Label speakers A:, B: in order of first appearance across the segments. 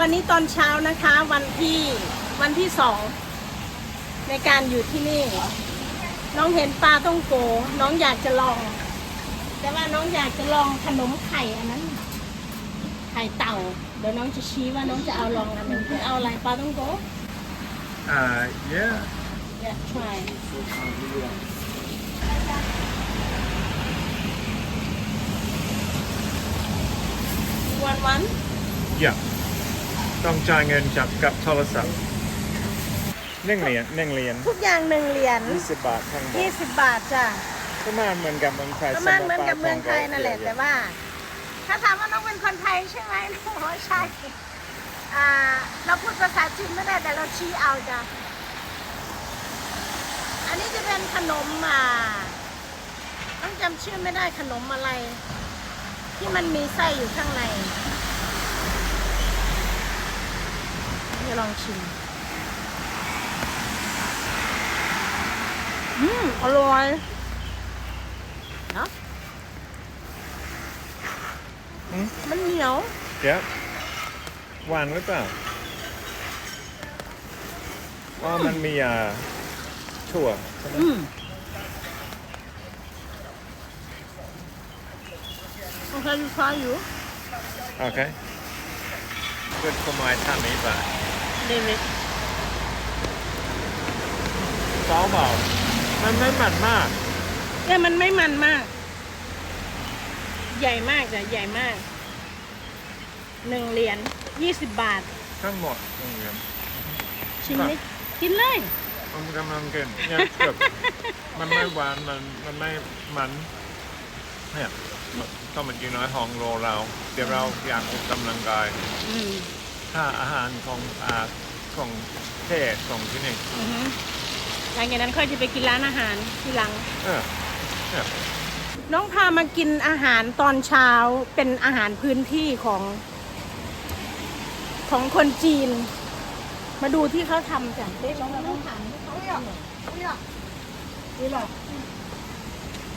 A: วันนี้ตอนเช้านะคะวันที่วันที่สองในการอยู่ที่นี่ น้องเห็นปลาต้องโก น้องอยากจะลอง แต่ว่าน้องอยากจะลองขนมไข่อันนั้น ไข่เต่า เดี๋ยวน้องจะชี้ว่าน้องจะเอาลองอันหนึงจะเอาอะไรปลาต้องโก
B: Uh, yeah.
A: Yeah, try. One one.
B: Yeah. ต้องจ่ายเงินจากกับโทรศัพท์หนึ่งเหรียญหนึ่งเหรียญ
A: ทุกอย่างหนึ่งเหรียญ
B: ยี่สิบบาททั้งหมด
A: ยี่สิบบาทจ้ะ
B: ประมาณเหมือนกับเมืองไทย
A: ประมาณเหมือน
B: สำห
A: กับเมืองไทย
B: ปลา
A: นั่นแหละแต่ว่า ถ้าถามว่าน้องเป็นคนไทยใช่ไหมน้องบอกว่าใช่อ่าเราพูดภาษาจีนไม่ได้แต่เราชี้เอาจ้ะอันนี้จะเป็นขนมอ่าต้องจำชื่อไม่ได้ขนมอะไร ที่มันมีไส้อยู่ข้างใน จะลองชิม อืม อร่อยเนาะ
B: อืม
A: มันเหนียว
B: เดี๋ยวหวานหรือเปล่าอ๋อมันมีอ่าถั่วใช่ไหม
A: อืมโอเค you try you
B: โอเค good for my tummy but
A: David
B: เบาเบามันไม่มันมาก
A: เนี่ยมันไม่มันมาก ใหญ่มากจ้ะใหญ่มากหนึ่งเหรียญยี่สิบบาท
B: ทั้งหมดหนึ่งเหรียญ
A: ชิมไหมกินเลย
B: มันกำลังกินเนี่ยเกือบมันไม่หวานมันมันไม่มันเนี่ยต้องมันกินน้อยของโลเรา เดี๋ยวเราอยากออกกำลังกาย
A: อืม
B: ถ้าอาหารของอาของเทศของที่นี่
A: อือฮึหลังจากนั้นค่อยจะไปกินร้านอาหารทีหลัง
B: เออเนี่ย
A: น้องพามากินอาหารตอนเช้าเป็นอาหารพื้นที่ของ ของคนจีน มาดูที่เขาทำจ้ะเด็กน้องต้องถามที่เขาทำหน่อยนี่หรอ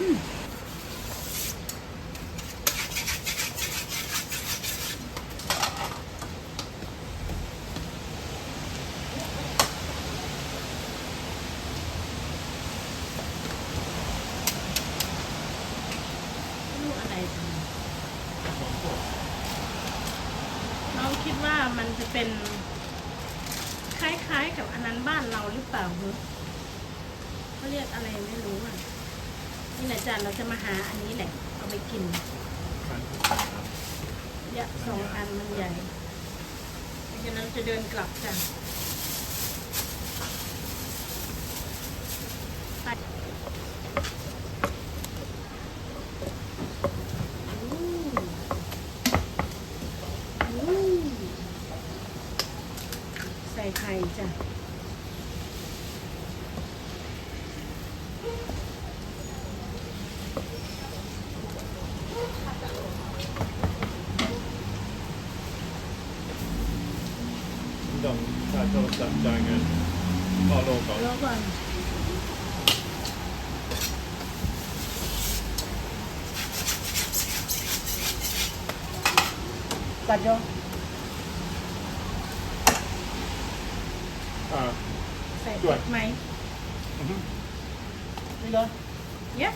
A: อืม ลูกอะไรน้องคิดว่ามันจะเป็น คล้ายๆกับ อันนั้นบ้านเราหรือเปล่าเฮ้เขาเรียกอะไรไม่รู้อะนี่แหละจ้ะเราจะมาหาอันนี้แหละ เอาไปกินเยอะสองอันมันใหญ่เพราะฉะนั้นจะเดินกลับจ้ะไปอู้อู้ใส่ไข่จ้ะ
B: ต้อง ใช้โทรศัพท์จ่ายเงินพอโลก่อน
A: รอก่อนปัดโย
B: อ่า
A: ใส่
B: ด้
A: เผ็
B: วย
A: ดไหม
B: อือฮึ
A: ดูเลยเยอะ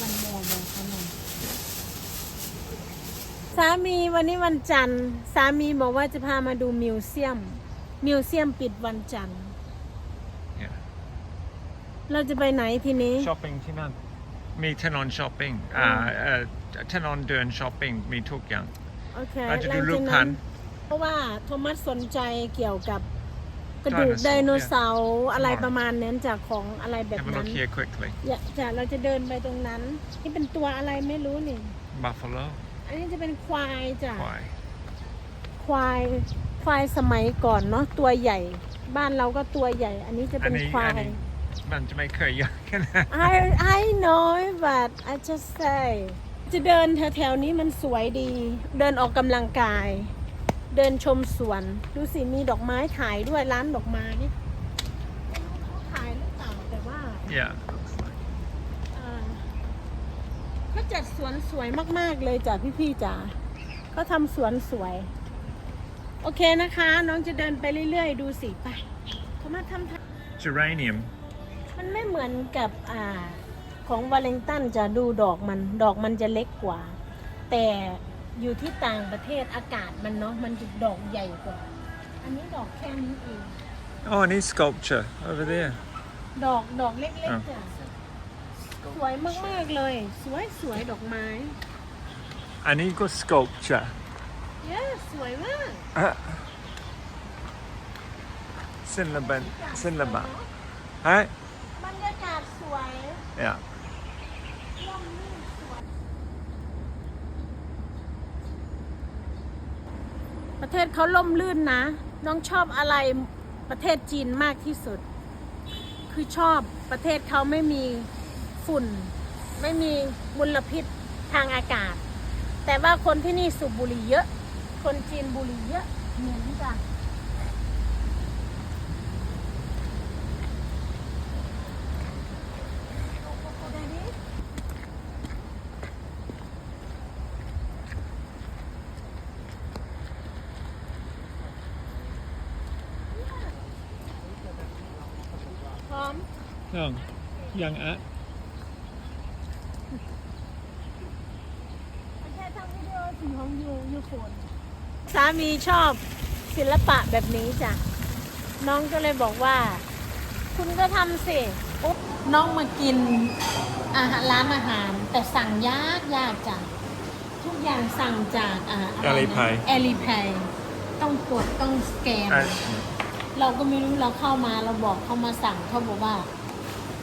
A: มันมัวบอกเขาหน่อย สามีวันนี้วันจันทร์ สามีบอกว่าจะพามาดูมิวเซียม มิวเซียมปิดวันจันทร์
B: เนี่ย
A: เราจะไปไหนทีนี้
B: ช้อปปิ้งที่นั่นมีถนนช้อปปิ้งอ่าเอ่อถนนเดินช้อปปิ้งมีทุกอย่าง
A: โอเค
B: เราจะดู
A: หง
B: รู
A: จ
B: ป
A: ก
B: พันธุ์
A: เพราะว่าโทมัสสนใจเกี่ยวกับกระดูก
B: Dinosaur
A: ไดโนเสาร์ อะไร
B: yeah.
A: ประมาณนั้นจากของอะไรแบบ
B: Have a
A: นั้
B: look
A: น
B: here quickly
A: อย่าจะเราจะเดินไปตรงนั้น นี่เป็นตัวอะไรไม่รู้นี่
B: buffalo
A: อันนี้จะเป็นควายจ้ะ
B: why
A: ควายควายสมัยก่อนเนาะตัวใหญ่ บ้านเราก็ตัวใหญ่ อันนี้จะเป็น
B: อันนี้
A: ควา
B: อั
A: ย
B: นนี้มันจะไม่เคยเยอะแค่นั้น
A: I I know but I just say จะเดินแถวๆนี้มันสวยดี เดินออกกำลังกาย เดินชมสวน ดูสิมีดอกไม้ขายด้วยร้านดอกไม้ขายหรือเปล่าแต่ว่า
B: Yeah.
A: อ่า เขาจัดสวนสวยมาก ๆ เลยจ้ะพี่ๆจ๋าเขาทำสวนสวย โอเคนะคะ น้องจะเดินไปเรื่อย ๆ ดูสิไปเขามาทำทาง
B: Geranium.
A: มันไม่เหมือนกับอ่าของวาเลงตันจะดูดอกมันดอกมันจะเล็กกว่า แต่อยู่ที่ต่างประเทศอากาศมันเนาะมันจะดอกใหญ่กว่า อันนี้ดอกแค่นี้เอง
B: Oh, I need sculpture over there.
A: ดอกดอกเล็ก
B: อะ
A: ๆจ้ะ สวยมากๆเลย สวยสวยดอกไม้
B: I need good sculpture.
A: เย้สวยมาก
B: Cinnamon. Cinnamon. Hi.
A: บรรยากาศสวย
B: Yeah.
A: ร่มรื่นสวย ประเทศเขาล่มลื่นนะ น้องชอบอะไรประเทศจีนมากที่สุด คือชอบประเทศเขาไม่มี ฝุ่น ไม่มีมลพิษทางอากาศ แต่ว่าคนที่นี่สูบบุหรี่เยอะ คนจีนบุหรี่เยอะเหมือนกันพร้อม
B: No. Young at.
A: ไม่ใช่ทำวิดีโอสีของยูยูโฟนสามีชอบศิลปะแบบนี้จ้ะ น้องก็เลยบอกว่า คุณก็ทำสิอุ๊บน้องมากินอาหารร้านอาหาร แต่สั่งยากยากจ้ะ ทุกอย่างสั่งจากอ่าอะไรนะ
B: Alipay
A: แอลีพายต้องกดต้องสแกน
B: Uh,
A: เราก็ไม่รู้เราเข้ามาเราบอกเขามาสั่งเขาบอกว่า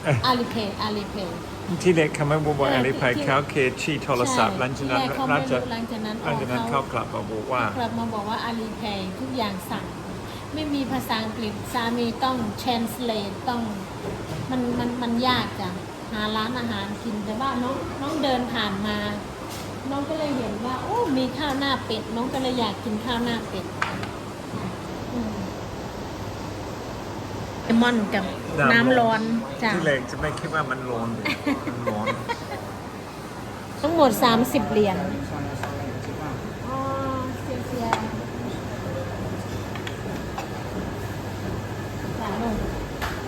B: เอ๊ะ
A: อาลีเพย์อาลีเพย์
B: ที่เล็กคำว่าบัว
A: เออ
B: อะไรไป
A: ที่
B: เขาเคชีโทรศัพท์หลังจากนั้น
A: ที่แรกเขา
B: น่า
A: ไม่
B: จะ
A: รู้หลังจากนั้น
B: หลังจากนั้น
A: อ
B: เขา
A: อก
B: กลับมาบอกว่า
A: กลับมาบอกว่าอาลีเพย์ทุกอย่างสั่ง ไม่มีภาษาอังกฤษสามีต้อง translate ต้องมันมันมันยากจ้ะหาร้านอาหารกินแต่ว่าน้องน้องเดินผ่านมา น้องก็เลยเห็นว่า โอ้มีข้าวหน้าเป็ด น้องก็เลยอยากกินข้าวหน้าเป็ดอืมเลมอนกับ น้ำร้อนจ้ะ
B: ที่เล็กจะไม่คิดว่ามันร้อนมันร้อน
A: ทั้งหมด 30 เหรียญอ๋อเสียเสียจ้าลูก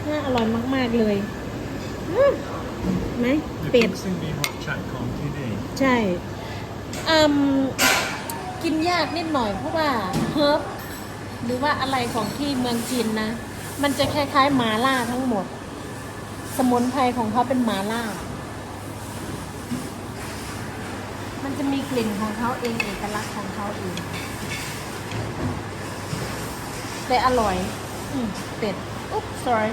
A: น่าอร่อยมากๆเลยอืมไหมเป็ด
B: ซึ่งมีหกชั้นของที่นี่
A: ใช่อืมกินยากนิดหน่อยเพราะว่าเฮิร์บหรือว่าอะไรของที่เมืองจีนนะ มันจะคล้ายๆหมาล่าทั้งหมด สมุนไพรของเขาเป็นหมาล่า มันจะมีกลิ่นของเขาเองเอกลักษณ์ของเขาเองแต่อร่อย อืมเป็ด อุ๊บ sorry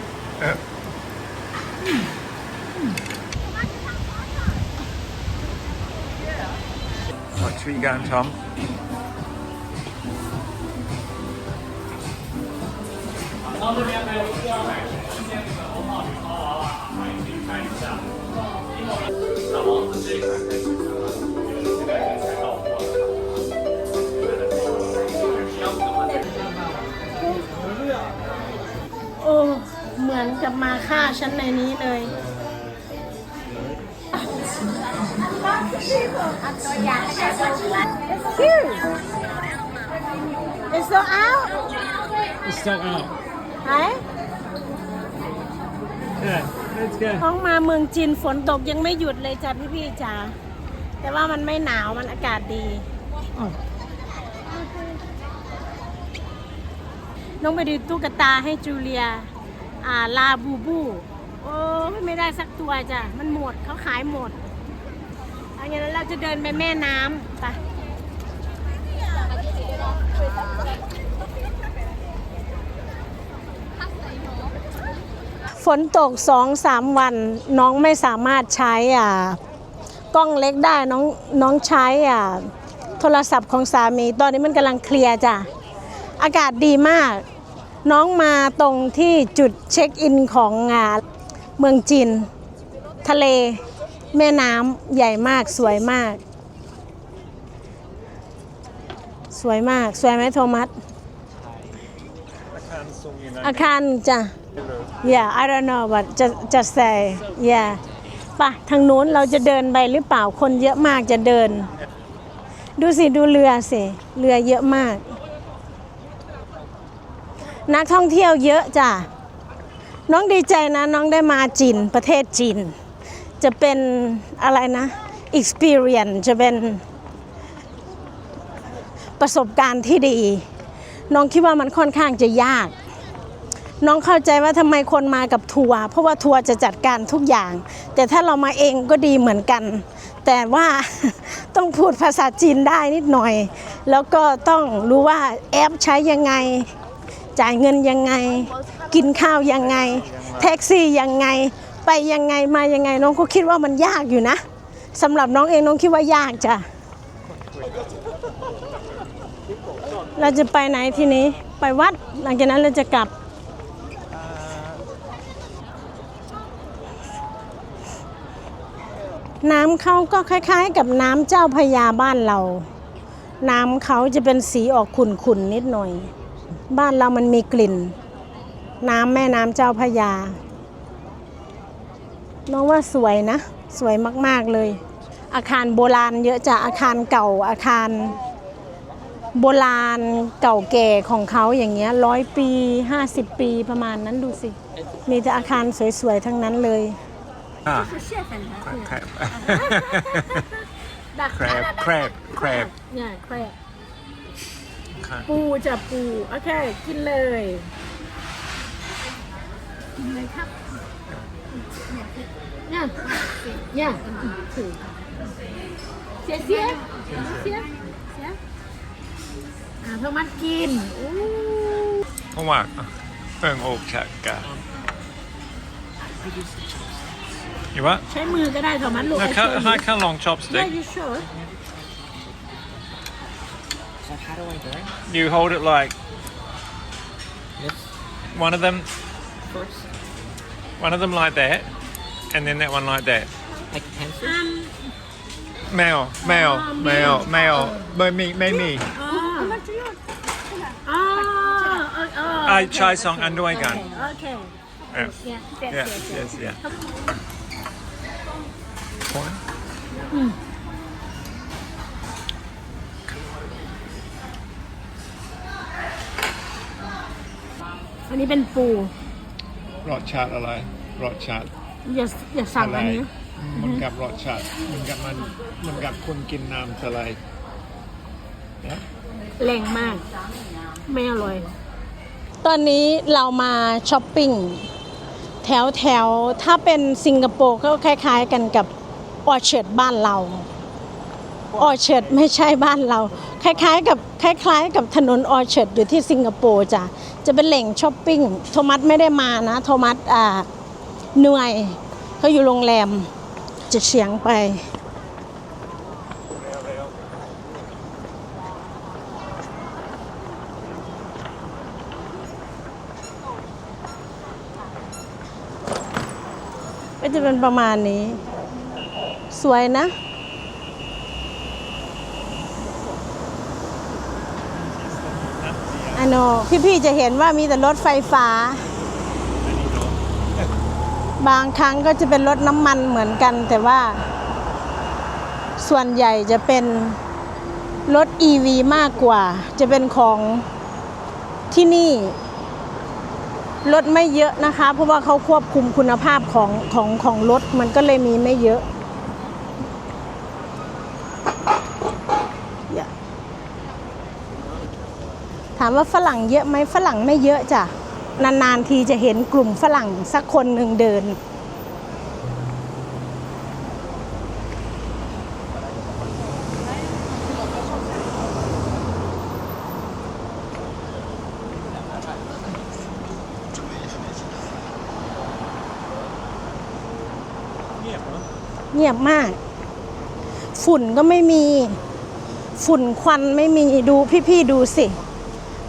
B: เอ๊ะ What should we go and Tom?
A: โอ้เหมือนกับมาฆ่าฉันในนี้เลย Cute. It's so out.
B: It's still out.
A: ไหน
B: Yeah, let's go.
A: ท้องมาเมืองจีนฝนตกยังไม่หยุดเลยจ้ะพี่ๆจ๋าแต่ว่ามันไม่หนาวมันอากาศดีน้องไปดูตุ๊กตาให้จูเลีย อ่าลาบูบู โอ้ยไม่ได้สักตัวจ้ะ มันหมดเขาขายหมดเอางั้นเราจะเดินไปแม่น้ำไป ฝนตกสองสามวันน้องไม่สามารถใช้อ่ากล้องเล็กได้น้องน้องใช้อ่าโทรศัพท์ของสามี ตอนนี้มันกำลังเคลียร์จ้ะอากาศดีมาก น้องมาตรงที่จุดเช็คอินของอ่าเมืองจีนทะเล แม่น้ำใหญ่มากสวยมาก สวยมาก สวยไหมโทมัส
B: อาคารสูงอยู่นะ
A: อาคารจ้ะ
B: เลย
A: yeah I don't know but just just say yeah ปะทางนู้นเราจะเดินไปหรือเปล่าคนเยอะมากจะเดิน ดูสิ ดูเรือสิ เรือเยอะมาก นักท่องเที่ยวเยอะจ้ะ น้องดีใจนะน้องได้มาจีนประเทศจีน จะเป็นอะไรนะ experience จะเป็นประสบการณ์ที่ดี น้องคิดว่ามันค่อนข้างจะยาก น้องเข้าใจว่าทำไมคนมากับทัวร์เพราะว่าทัวร์จะจัดการทุกอย่าง แต่ถ้าเรามาเองก็ดีเหมือนกัน แต่ว่าต้องพูดภาษาจีนได้นิดหน่อย แล้วก็ต้องรู้ว่าแอปใช้ยังไง จ่ายเงินยังไง กินข้าวยังไง แท็กซี่ยังไง ไปยังไงมายังไง น้องก็คิดว่ามันยากอยู่นะสำหรับน้องเองน้องคิดว่ายากจ้ะเราจะไปไหนทีนี้ไปวัด หลังจากนั้นเราจะกลับ น้ำเขาก็คล้าย ๆ กับน้ำเจ้าพระยาบ้านเรา น้ำเขาจะเป็นสีออกขุ่นๆนิดหน่อย บ้านเรามันมีกลิ่น น้ำแม่น้ำเจ้าพระยาน้องว่าสวยนะ สวยมากๆเลย อาคารโบราณเยอะจะอาคารเก่าอาคารโบราณเก่าแก่ของเขาอย่างเงี้ยร้อยปี 50 ปีประมาณนั้นดูสิ มีแต่อาคารสวยๆ ทั้งนั้นเลย
B: อ่ะ
A: 是蟹粉还
B: แครบ
A: ดัก
B: แครบแครบแครบ
A: เนี่ยแครบ
B: ค่ะ
A: ปูจะปู โอเค กินเลยกินเลยครับเนี่ยเนี่ยถือเสียเสียเสียเสียอ่าเพื่อมัดกินอู้
B: เพราะว่าเพิ่งออกจากกัน อยู่วะ
A: ใช้มือก็ได้เถอะมัดลูก
B: แล้วแค่ให้แค่ลอง chopstick
A: Yeah, you should.
C: So how do I do it?
B: you hold it like
C: This
B: one of them
C: first,
B: one of them like that and then that one like that
C: like a pencil.
B: แมวแมวแมวแมวไม่มีไม่มี
A: อ๋ออ๋อเออเออ
B: อะใช้สองอันด้วยกัน
A: โอเค
B: เอ่อ
A: เนี่ยเสีย
B: yeah
A: เสียเสีย
B: yes yeah
A: อันนี้เป็นปู
B: รสชาติอะไรรสชาติ
A: อย่าอย่าสั่งอันนี้
B: เหมือนกับรสชาติเหมือนกับมันเหมือนกับคนกินน้ำสไลด์นะ
A: แรงมาก ไม่อร่อย ตอนนี้เรามาช้อปปิ้งแถวแถวถ้าเป็นสิงคโปร์ก็คล้ายๆกันกับ ออเชิดบ้านเราออเชิดไม่ใช่บ้านเรา คล้ายๆกับคล้าย ๆ กับถนนออเชิดอยู่ที่สิงคโปร์จ้ะจะเป็นแหล่งช้อปปิ้งโทมัสไม่ได้มานะ โทมัสอ่าเหนื่อยเขาอยู่โรงแรมจะเฉียงไปก็จะเป็นประมาณนี้ สวยนะอันโนพี่ๆจะเห็นว่ามีแต่รถไฟฟ้า บางครั้งก็จะเป็นรถน้ำมันเหมือนกัน แต่ว่า ส่วนใหญ่จะเป็นรถ EV มากกว่า จะเป็นของที่นี่ รถไม่เยอะนะคะ เพราะว่าเขาควบคุมคุณภาพของของของรถมันก็เลยมีไม่เยอะอย่าถามว่าฝรั่งเยอะไหมฝรั่งไม่เยอะจ้ะนานๆทีจะเห็นกลุ่มฝรั่งสักคนหนึ่งเดิน
B: เงียบเนอ
A: เงียบมาก ฝุ่นก็ไม่มี ฝุ่นควันไม่มีดูพี่ๆดูสิ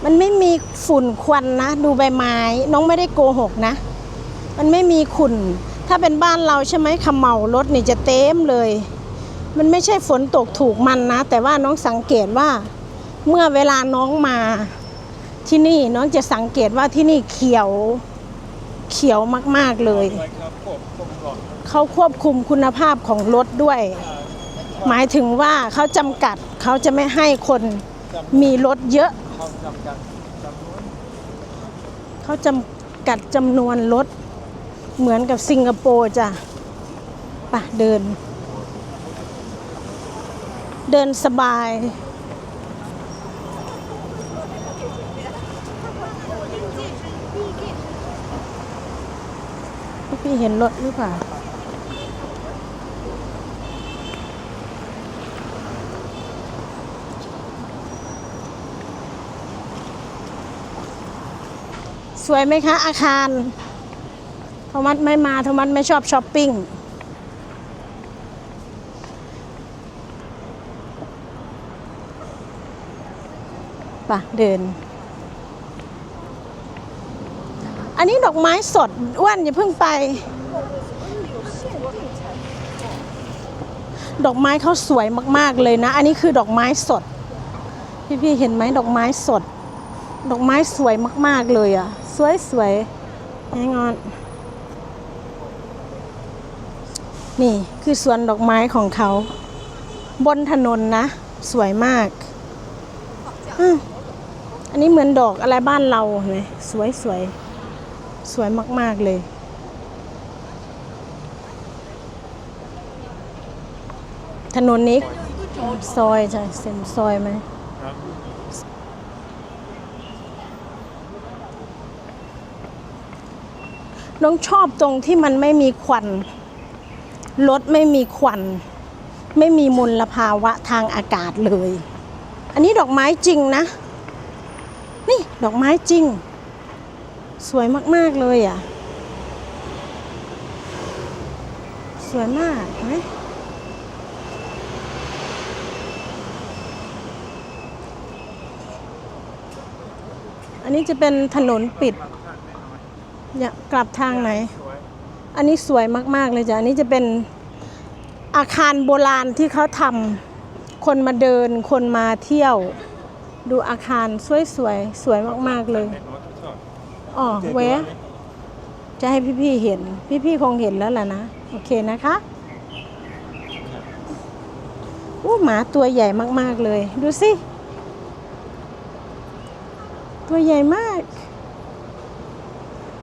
A: มันไม่มีฝุ่นควันนะ ดูใบไม้ น้องไม่ได้โกหกนะ มันไม่มีขุ่น ถ้าเป็นบ้านเราใช่ไหมขมเหมารถนี่จะเต็มเลย มันไม่ใช่ฝนตกถูกมันนะ แต่ว่าน้องสังเกตว่า เมื่อเวลาน้องมาที่นี่น้องจะสังเกตว่าที่นี่เขียวเขียวมาก ๆ เลย
B: อะไรครับผมผมก่อน
A: เขาควบคุมคุณภาพของรถด้วย หมายถึงว่าเขาจำกัดเขาจะไม่ให้คนมีรถเยอะ
B: เขาจำกัดจำนวน
A: เขาจำกัดจำนวนรถ เหมือนกับสิงคโปร์จ้ะปะเดิน เดินสบาย พี่เห็นรถหรือเปล่า สวยไหมคะอาคารโทมัสไม่มาโทมัสไม่ชอบช้อปปิ้งปะเดิน อันนี้ดอกไม้สดอ้วนอย่าเพิ่งไป ดอกไม้เขาสวยมาก ๆ เลยนะ อันนี้คือดอกไม้สด พี่ ๆ เห็นไหมดอกไม้สด ดอกไม้สวยมาก ๆ เลยอะ สวยสวยแงอน นี่คือสวนดอกไม้ของเขา บนถนนนะ สวยมากอันนี้เหมือนดอกอะไรบ้านเราเห็นไหมสวยสวยสวยมาก ๆ เลย ถนนนี้ซอยใช่เส้นซอยไหม
B: ครับ
A: น้องชอบตรงที่มันไม่มีควันรถไม่มีควัน ไม่มีมลภาวะทางอากาศเลย อันนี้ดอกไม้จริงนะ นี่ดอกไม้จริง สวยมาก ๆ เลยอะ สวยมากไหมอันนี้จะเป็นถนนปิด อยากกลับทางไหน
B: สวย
A: อันนี้สวยมาก ๆ เลยจ้ะ อันนี้จะเป็นอาคารโบราณที่เขาทำคนมาเดิน คนมาเที่ยว ดูอาคารสวยๆสวยมาก ๆ เลย
B: เด็กน้อยทุกคน
A: อ๋อเวะจะให้พี่ๆเห็น พี่ๆคงเห็นแล้วล่ะนะ โอเคนะคะอู้หมาตัวใหญ่มาก ๆ เลย ดูสิ ตัวใหญ่มาก